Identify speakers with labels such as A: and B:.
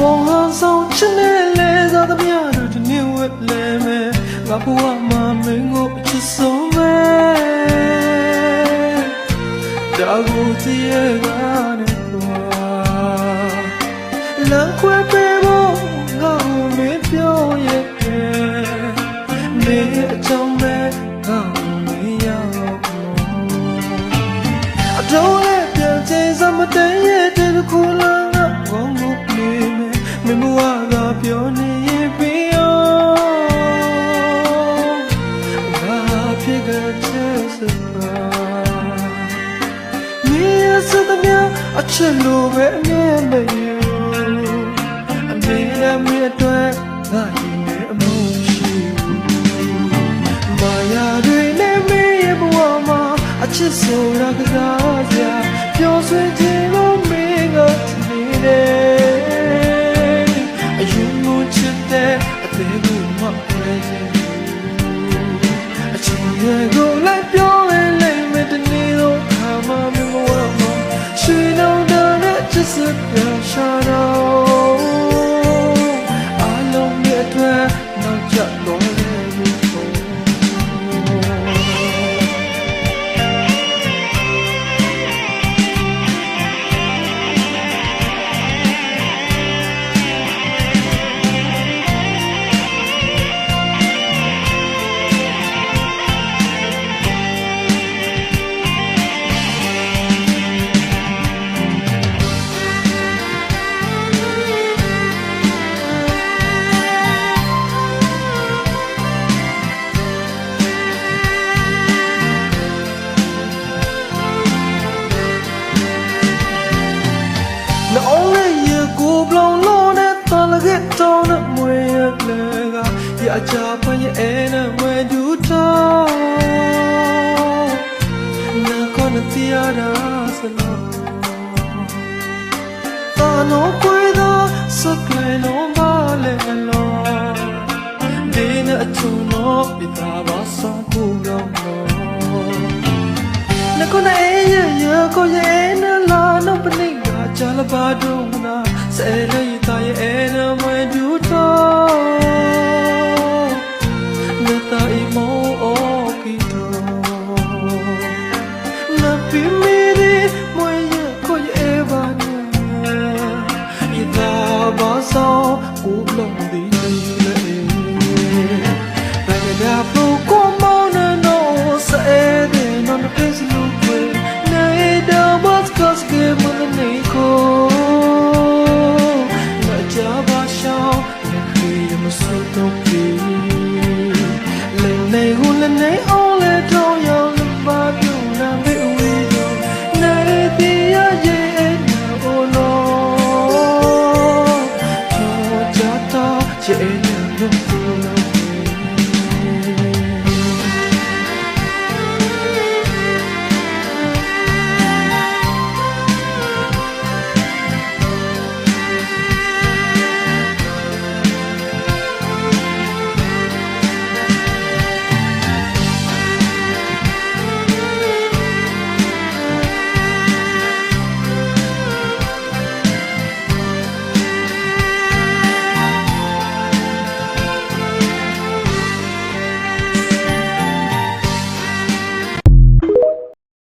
A: ပေါ်ဟန်ဆောင်ချင်တဲ့လေသာသမျှတို့ဒီနေ့ဝက်လဲမယ်ငါဘဝမှာမင်းကိုအချစ်ဆုံးပဲဒါကိုတည်းရကနေကွာလမ်းခွဲပေးဖို့ငါ့ကိုမင်းပြောရဲ့မင်းအကြောင်းပဲငါ့ကိုမင်းရောက်လို့အတော့လည်းပြန်ချင်စမတန်ရဲ့တဲ့ခုလာငါဘောင်းကိုနေ မယ်မမဝါကပြောနေရင်ပြီးရောငါဖြစ်ကချစ်စပါမြေစတဲ့မြအချစ်လိုပဲအမြဲမယူအမေအမေအတွက်ငါရင်နေအမှုရှိမာယာတွေနဲ့မင်းရဲ့ဘဝမှာအချစ်ဆိုတာကစားစရာပျော်ရွှ lega ya cha pa ye ena we do ta na kona tiara sano ta no cuido so que no vale lo dina tu no pita ba so ku lo no na kona e ye ye ko